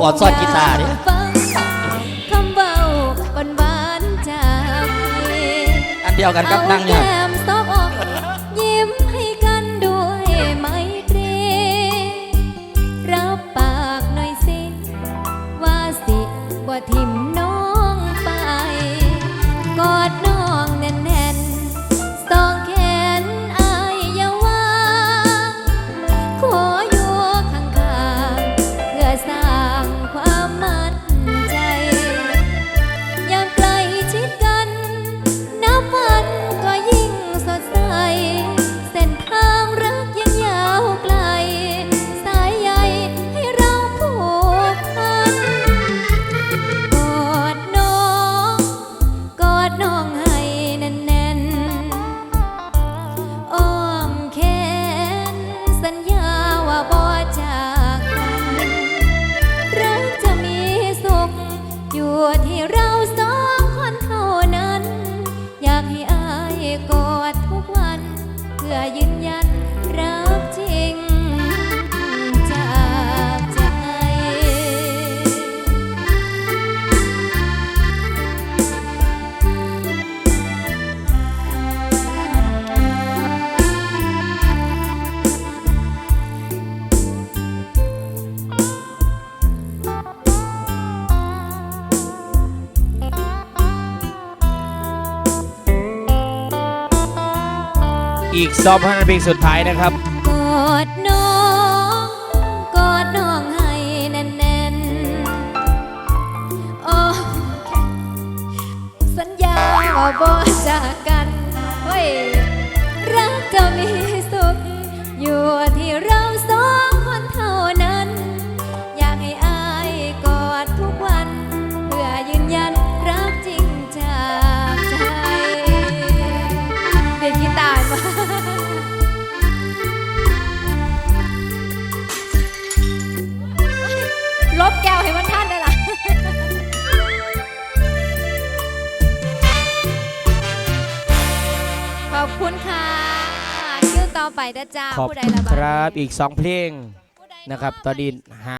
กอดซอดกีตาร์เนี่ยอันเดียวกันครับนั่งเนี่ย รัก อีกซอฟห้าเพลงสุดท้ายนะครับ กอดน้อง กอดน้องให้แน่นๆโอ้สัญญาว่าบ่จากกันเฮ้ยรักจะมีสุข ต่อไปนะจ๊ะผู้ใดละบาดครับอีกสองเพลงนะครับตอนนี้หา